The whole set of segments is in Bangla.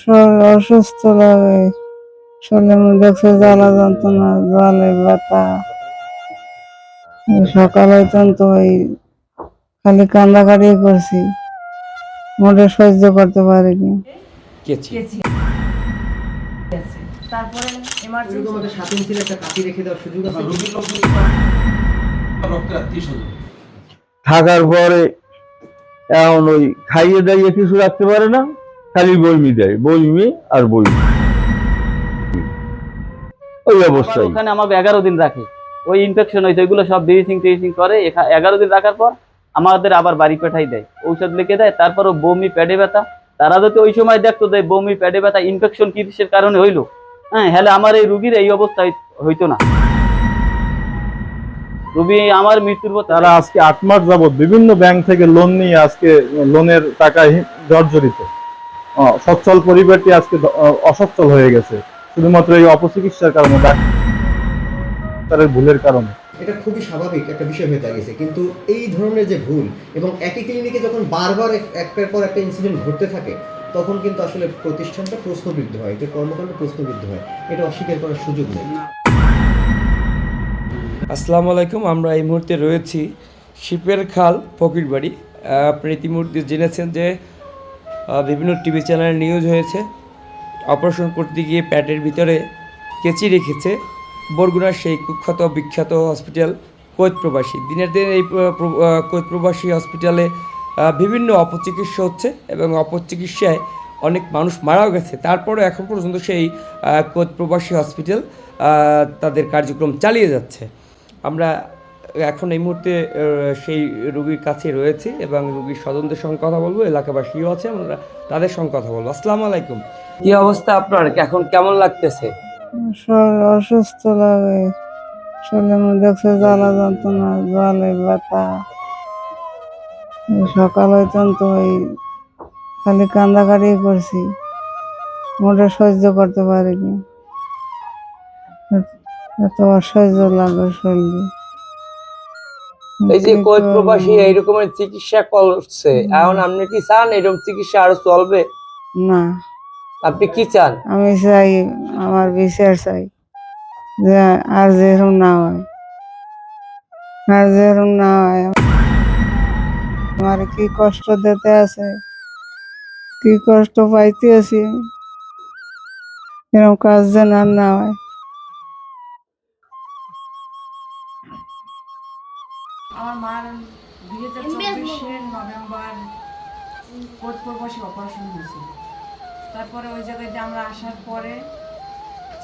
শরীর অসুস্থ লাগে। শরীরের মধ্যে জ্বালা যন্ত্রণা জলে ব্যথা। সকালে তো এই খালি কান্দা কান্দাকাটি করছি। মোটে সহ্য করতে পারিনি। কেছি কেছি তারপরে এমার্জেন্সি এরকম একটা একটা কাঠি রেখে দেওয়ার সুযোগ আছে। রক্তের আত্মীয় স্বজন। থাকার পরে এখন ওই খাইয়ে দাইয়ে কিছু রাখতে পারে না? খালি বইমি দেয় বইমি আর বইমি ওই আবার অবস্থায় ওখানে আমাকে এগারো দিন রাখে। ওই ইনফেকশন হয়েছে ওইগুলো সব ব্লিচিং টিচিং করে। এগারো দিন রাখার পর আমাদের আবার বাড়ি পাঠাই দেয়। ঔষধ লিখে দেয় তারপর ও বমি পেটে ব্যথা। তারা যদি ওই সময় দেখতো যে বমি পেটে ব্যথা ইনফেকশন কিসের কারণে হইল? হ্যাঁ হলে আমার এই রুগীর এই অবস্থা হইতো না। রুগী আমার মৃত্যুর পর তারা আজকে আট মাস যাবৎ বিভিন্ন ব্যাংক থেকে লোন নিয়ে আজকে লোনের টাকায় জর্জরিত। সচ্ছল পরিবারটি আজকে অসচ্ছল হয়ে গেছে। শুধুমাত্র এই অপচিকিৎসার কারণে ডাক্তারের ভুলের কারণে। এটা খুবই স্বাভাবিক একটা বিষয় হয়ে দাঁড়িয়েছে। কিন্তু এই ধরনের যে ভুল এবং একই ক্লিনিকে যখন বারবার এক- একটার পর একটা ইনসিডেন্ট ঘটতে থাকে তখন কিন্তু আসলে প্রতিষ্ঠানটা প্রশ্নবিদ্ধ হয় এটা কর্মকাণ্ড প্রশ্নবিদ্ধ হয়। এটা অস্বীকার করার সুযোগ নেই। আসসালামু আলাইকুম আমরা এই মুহূর্তে রয়েছি শিপের খাল ফকির বাড়ি আপনি ইতিমধ্যে জেনেছেন যে বিভিন্ন টিভি চ্যানেলে নিউজ হয়েছে। অপারেশন করতে গিয়ে প্যাটের ভিতরে কেচি রেখেছে বরগুনার সেই কুখ্যাত, বিখ্যাত হসপিটাল কৈত প্রবাসী। দিনের দিন এই কৈত প্রবাসী হসপিটালে বিভিন্ন অপচিকিৎসা হচ্ছে এবং অপচিকিৎসায় অনেক মানুষ মারাও গেছে। তারপরে এখন পর্যন্ত সেই কৈত প্রবাসী হসপিটাল তাদের কার্যক্রম চালিয়ে যাচ্ছে। আমরা এখন এই মুহূর্তে সেই রুগীর কাছে রয়েছি এবং রুগীর স্বজনদের সঙ্গে কথা বলব, এলাকাবাসীও আছে, আমরা তাদের সঙ্গে কথা বলব। আসসালামু আলাইকুম। কি অবস্থা আপনার? এখন কেমন লাগতেছে? অসুস্থ লাগে। শরীরের মধ্যে জ্বালা যন্ত্রণা জলে ব্যথা। সকালে তো এই খালি কান্দাকাটি করছি। মোটে সহ্য করতে পারিনি। এত অসহ্য লাগে শরীরে। এই যে কি কোচ প্রবাসী এইরকমের চিকিৎসা করছে। এখন আপনি কি চান? এরকম চিকিৎসা আরও চলবে? না। আপনি কি চান? আমি চাই আমার বিচার চাই যে আর যেরকম না হয়। আর যেরকম না হয় আমার কি কষ্ট দিতে আছে? কি কষ্ট পাইতে আছি এরকম কাজ যেন আর না হয়। আমার মার দুই হাজার চব্বিশের নভেম্বর প্রবাসী অপারেশন হয়েছিল তারপরে ওই জায়গায় আমরা আসার পরে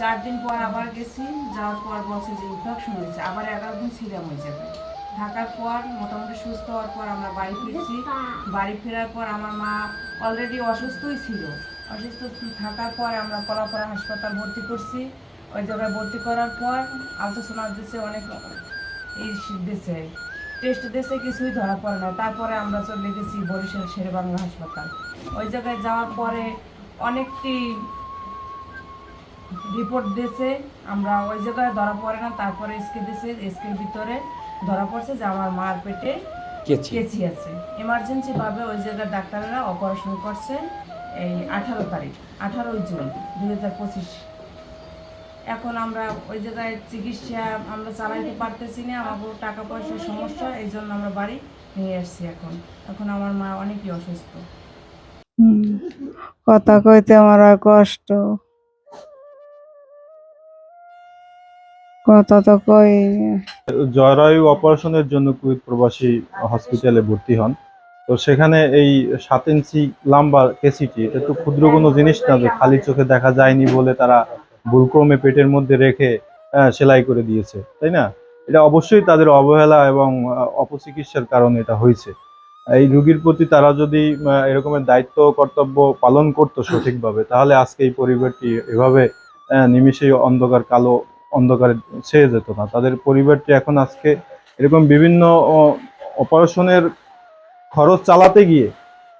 চার দিন পর আবার গেছি, যাওয়ার পর বলছে যে ইনফেকশন হয়েছে। আবার এগারো দিন ছিলাম ওই জায়গায়। থাকার পর মোটামুটি সুস্থ হওয়ার পর আমরা বাড়ি ফিরছি। বাড়ি ফেরার পর আমার মা অলরেডি অসুস্থই ছিল। অসুস্থ থাকার পর আমরা কলাপাড়া হাসপাতাল ভর্তি করছি। ওই জায়গায় ভর্তি করার পর আলট্রাসোনার দিচ্ছে অনেক, এই দিচ্ছে টেস্ট দিয়েছে কিছুই ধরা পড়ে না। তারপরে আমরা চলে গেছি বরিশাল শেরে বাংলা হাসপাতাল। ওই জায়গায় যাওয়ার পরে অনেকটি রিপোর্ট দিয়েছে আমরা ওই জায়গায় ধরা পড়ে না তারপরে এসকে দিয়েছে এসকের ভিতরে ধরা পড়ছে যে আমার মার পেটে কেচি। আছে। এমার্জেন্সি ভাবে ওই জায়গায় ডাক্তাররা অপারেশন করছে এই আঠারো তারিখ আঠারোই জুন দুই হাজার পঁচিশ। এখন আমরা ওই জায়গায় চিকিৎসা আমরা চালাইতে পারতেছি না আমাদের টাকা পয়সার সমস্যা এই জন্য আমরা বাড়ি নিয়ে আসছি এখন। এখন আমার মা অনেকই অসুস্থ। কথা কইতে আমার কষ্ট। কথা তো কই। জয়রায়ু অপারেশনের জন্য কুয়েত প্রবাসী হসপিটালে ভর্তি হন। তো সেখানে এই সাত ইঞ্চি লম্বা কেসিটি এটা তো ক্ষুদ্র কোনো জিনিস না যে খালি চোখে দেখা যায়নি বলে তারা ভুলক্রমে পেটের মধ্যে রেখে সেলাই করে দিয়েছে তাই না? এটা অবশ্যই তাদের অবহেলা এবং অপচিকিৎসার কারণে এটা হয়েছে। এই রুগীর প্রতি তারা যদি এরকমের দায়িত্ব কর্তব্য পালন করতো সঠিকভাবে তাহলে আজকে এই পরিবারটি এভাবে আহ, নিমিষেই অন্ধকার কালো অন্ধকারে ছেয়ে যেত না। তাদের পরিবারটি এখন আজকে এরকম বিভিন্ন অপারেশনের খরচ চালাতে গিয়ে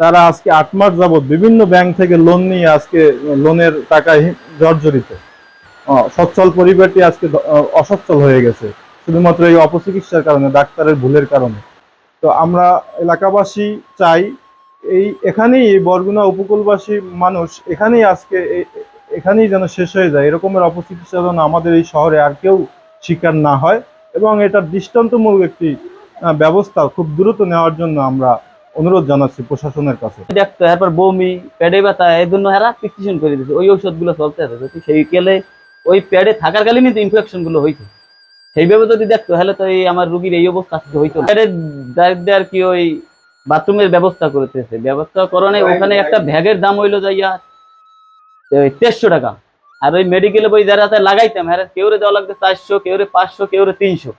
তারা আজকে আট মাস যাবৎ বিভিন্ন ব্যাংক থেকে লোন নিয়ে আজকে লোনের টাকায় জর্জরিত। সচ্ছল পরিবারটি আজকে অসচ্ছল হয়ে গেছে, শুধুমাত্র এই অপচিকিৎসার কারণে, ডাক্তারের ভুলের কারণে। তো আমরা এলাকাবাসী চাই, এই এখানেই বরগুনা উপকূলবাসী মানুষ, এখানেই আজকে এখানেই যেন শেষ হয়ে যায়। এরকমের অপচিকিৎসা যেন আমাদের এই শহরে আর কেউ শিকার না হয় এবং এটার দৃষ্টান্তমূলক একটি ব্যবস্থা খুব দ্রুত নেওয়ার জন্য আমরা অনুরোধ জানাচ্ছি প্রশাসনের কাছে। দেখতো এরপর বমি পেটে ব্যথা এই জন্য হেরা প্রেসক্রিপশন করে দিচ্ছে ওই ঔষধগুলো চলতে আছে। যদি সেই কেলে ওই প্যাডে থাকার কালীনই তো ইনফেকশনগুলো হয়েছে সেইভাবে যদি দেখতো তাহলে তো এই আমার রুগীর এই অবস্থা আজকে হইতো প্যাডের দায়িত্বে আর কি ওই বাথরুমের ব্যবস্থা করতেছে। ব্যবস্থা করণে ওখানে একটা ভ্যাগের দাম হইল যাইয়া তেরোশো টাকা। আর ওই মেডিকেলে বই যারা হাতে লাগাইতাম। হ্যাঁ কেউ রে দেওয়া লাগতো চারশো কেউ রে পাঁচশো কেউ রে তিনশো।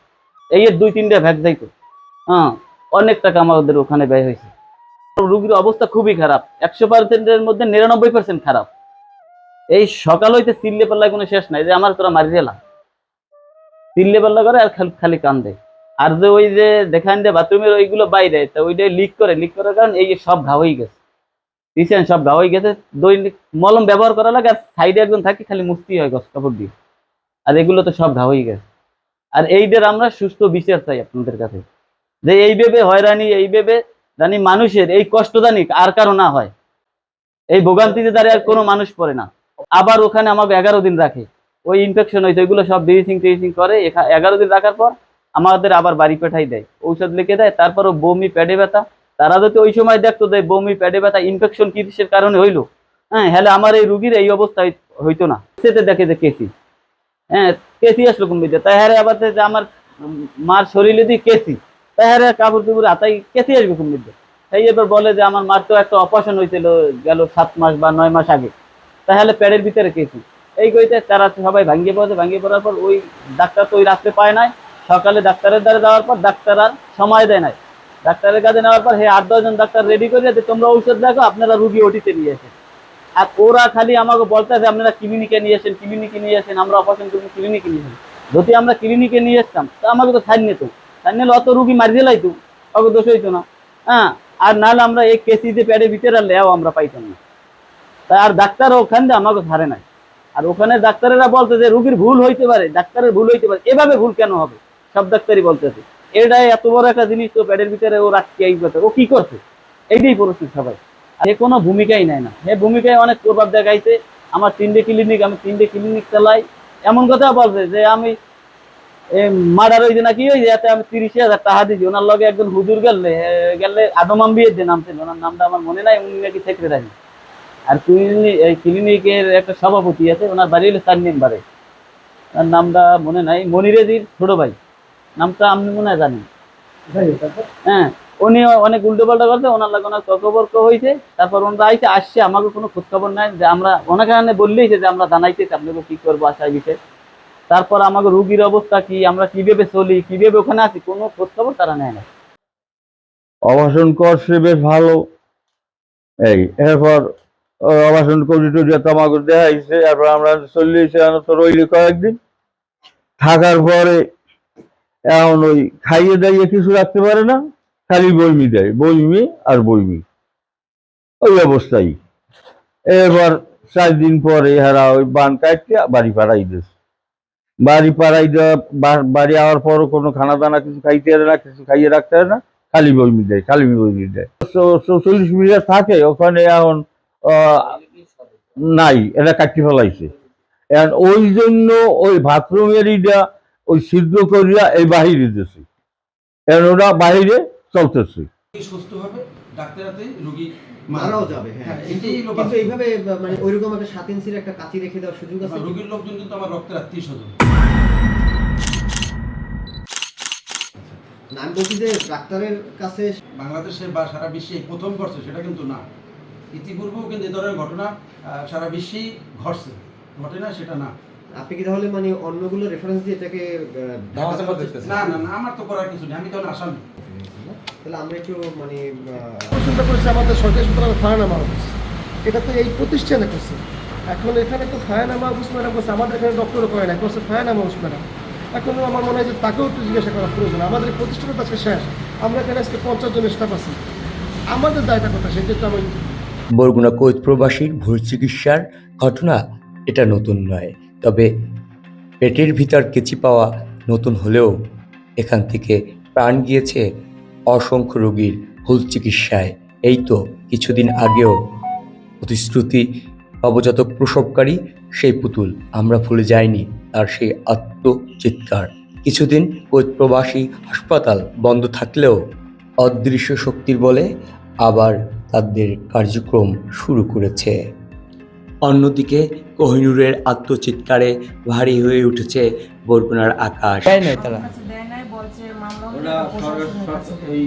এই দুই তিনটা ভ্যাগ যাইতো। হ্যাঁ অনেক টাকা আমাদের ওখানে ব্যয় হয়েছে। রুগীর অবস্থা খুবই খারাপ। একশো পার্সেন্টের মধ্যে নিরানব্বই পার্সেন্ট খারাপ। এই সকাল হইতে চিল্লে পাল্লায় কোনো শেষ নাই, যে আমার তোরা মারি দিলাম। চিল্লে পাল্লা করে আর খালি- খালি কান্দে। আর যে ওই যে দেখান যে বাথরুমের ওইগুলো বাইরে, তা ওইটাই লিক করে লিক করার কারণে এই যে সব ঘা হয়ে গেছে। দিচ্ছেন সব ঘা হয়ে গেছে। দৈনিক মলম ব্যবহার করা লাগে, আর সাইডে একজন থাকি, খালি মুক্তি হয় গছ কাপড় দিয়ে। আর এগুলো তো সব ঘা হয়ে গেছে। আর এইদের আমরা সুস্থ বিচার চাই আপনাদের কাছে। যে এই ভেবে হয়রানি, এই ভেবে জানি মানুষের এই কষ্ট জানি আর কারও না হয়। এই ভোগান্তিতে দাঁড়িয়ে আর কোনো মানুষ পড়ে না। আবার ওখানে আমাকে এগারো দিন রাখে। ওই ইনফেকশন হয়েছে ওইগুলো সব ব্লিচিং টিচিং করে এগারো দিন রাখার পর আমাদের আবার বাড়ি পাঠাই দেয়। ঔষধ লিখে দেয় তারপরও বমি প্যাডে ব্যথা। তারা যদি ওই সময় দেখতো যে বমি প্যাডে ব্যথা ইনফেকশন কিসের কারণে হইল? হ্যাঁ হলে আমার এই রুগীর এই অবস্থা হইতো না। সেতে দেখে যে কেসি। হ্যাঁ কেসি আসলো কুম্বিতে তাই হ্যাঁ আবার আমার মার শরীরে দিয়ে কেসি। তাই হ্যাঁ কাপড় চুপড় হাতাই কেসি আসবে কুম্বিতে সেই এবার বলে যে আমার মার তো একটা অপারেশন হয়েছিল, গেল সাত মাস বা নয় মাস আগে। তাহলে প্যাডের ভিতরে কেসি এই কইতে তারা সবাই ভাঙ্গিয়ে পড়েছে, ভাঙ্গিয়ে পড়ার পর ওই ডাক্তার তো ওই রাখতে পায় নাই। সকালে ডাক্তারের দ্বারা যাওয়ার পর ডাক্তার আর সময় দেয় নাই। ডাক্তারের কাছে নেওয়ার পর হে আট দশজন ডাক্তার রেডি করে যে তোমরা ঔষধ দেখো, আপনারা রুগী ওটিতে নিয়ে আসেন। আর ওরা খালি আমাকে বলতেছে, আপনারা ক্লিনিকে নিয়ে আসেন ক্লিনিকে নিয়ে আসেন, আমরা অপারেশন করব ক্লিনিকে নিয়ে আসেন। যদি আমরা ক্লিনিকে নিয়ে আসতাম, তা আমাকে তো ছাড় নিত। ছাড় নিলে অত রুগী মারি দিলাইতো অত দোষ হইতো না। হ্যাঁ আর নাহলে আমরা এই কেসিতে প্যাডের ভিতরে লেও আমরা পাইতাম না। তাই আর ডাক্তার ওখান দিয়ে আমাকে ধারে নাই। আর ওখানে ডাক্তারেরা বলতে যে রুগীর ভুল হইতে পারে, ডাক্তারের ভুল হইতে পারে, এভাবে ভুল কেন হবে? সব ডাক্তারই বলতেছে। এটাই এত বড় একটা জিনিস তো প্যাডের ভিতরে ও রাখতে কথা, ও কি করছে? এইটাই পরিস্থিতি সবাই। সে কোনো ভূমিকাই নেয় না। সে ভূমিকায় অনেক প্রভাব দেখাইছে। আমার তিনটে ক্লিনিক আমি তিনটে ক্লিনিক চালাই। এমন কথা বলছে যে আমি মার্ডার হয়েছে নাকি? ওই যে এতে আমি তিরিশ হাজার টাকা দিয়েছি ওনার লগে একজন হুজুর গেলে গেলে আদম আম্বিয়ের যে নাম ছিল ওনার নামটা আমার মনে নাই, উনি নাকি সেক্রেটারি আর ক্লিনিকের একটা সভাপতি আছে, ওনার বাড়ি হলো চার মেম্বারে তার নামটা মনে নাই মনিরেদির ছোট ভাই। নামটা আপনি মনে হয় জানেন। হ্যাঁ উনি অনেক উল্টো পাল্টা করছে, ওনার লাগে অনেক তর্কবর্ক হয়েছে তারপর ওনারা আইসে আসছে আমাকে কোনো খোঁজখবর নাই যে আমরা, ওনাকে বললেই যে আমরা জানাইতেছি, আপনাকে কি করব আশায় বিষয়ে। তারপর আমাকে রুগীর অবস্থা কি, আমরা কীভাবে চলি, কীভাবে ওখানে আছি, কোনো খোঁজখবর তারা নেয় না। অবাসন করছে বেশ ভালো। এই, এরপর অবাসন করি টরি তোমাকে দেখাইছে তারপর আমরা চল্লিশ তো রইলি কয়েকদিন। থাকার পরে এখন ওই খাইয়ে দাইয়ে কিছু রাখতে পারে না, খালি বইমি দেয়, বইমি আর বইমি। ওই অবস্থায় এবার চার দিন পরে এরা ওই বান কাটতে বাড়ি পাড়াই দিয়েছে। বাড়ি পাড়াই বাড়ি আওয়ার পরও কোনো খানা দানা কিছু খাইতে না, কিছু খাইয়ে রাখতে না, খালি বইমি দেয়, খালি বইমি দেয়। চল্লিশ মিনিট থাকে, ওখানে এখন নাই এটা কাটি ফেলাইছে। ওই জন্য ওই বাথরুমের ইটা ওই সিদ্ধ করিয়া এই বাহিরে দিয়েছে এখন ওরা বাহিরে চলতেছে। সুস্থ হবে ডাক্তারাতে রোগী মারাও যাবে। হ্যাঁ। হ্যাঁ, কিন্তু এটাই হলো কিন্তু এইভাবে মানে ওইরকম একটা সাত ইঞ্চির একটা কাঁচি রেখে দেওয়ার সুযোগ আছে? রোগীর লোকজন কিন্তু আমার রক্তের আত্মীয় স্বজন। আমি বলছি যে ডাক্তারের কাছে বাংলাদেশে বা সারা বিশ্বে প্রথম ঘটছে সেটা কিন্তু না। ইতিপূর্বেও কিন্তু এ ধরনের ঘটনা সারা বিশ্বেই ঘটছে। ঘটে না সেটা না। আপনি কি তাহলে মানে অন্যগুলো রেফারেন্স দিয়ে এটাকে না না না। আমার তো করার কিছু নেই আমি তখন আসামি। তাহলে আমরা একটু মানে প্রশ্নটা করেছে আমাদের সরকারি ফায়ানামা অফিস এটা তো এই প্রতিষ্ঠানে করছে। এখন এখানে তো ফায়ানামা অফিস ম্যাডাম করছে আমাদের এখানে ডক্টরও করে না করছে ফায়ানামা অফিস ম্যাডাম এখন আমার মনে হয় যে তাকেও একটু জিজ্ঞাসা করা প্রয়োজন। আমাদের এই প্রতিষ্ঠানে তো আজকে শেষ। আমরা এখানে আজকে পঞ্চাশ জন স্টাফ আছি। আমাদের দায়টা কথা সেটা তো আমি বরগুনা কোচ প্রবাসীর ভুল চিকিৎসার ঘটনা এটা নতুন নয়। তবে পেটের ভিতর কেচি পাওয়া নতুন হলেও এখান থেকে প্রাণ গিয়েছে অসংখ্য রোগীর ভুল চিকিৎসায়। এই তো কিছুদিন আগেও প্রতিশ্রুতি নবজাতক প্রসবকারী সেই পুতুল, আমরা ভুলে যাইনি তার সেই আত্মচিৎকার। কিছুদিন প্রবাসী হাসপাতাল বন্ধ থাকলেও অদৃশ্য শক্তির বলে আবার তাদের কার্যক্রম শুরু করেছে। অন্যদিকে কোহিনুরের আত্মচিৎকারে ভারী হয়ে উঠেছে বরগুনার আকাশ। দেয় নাই তারা কাছে দেয় নাই বলছে মামলা হলে ওটা প্রশাসনের কাছে দেবে। এই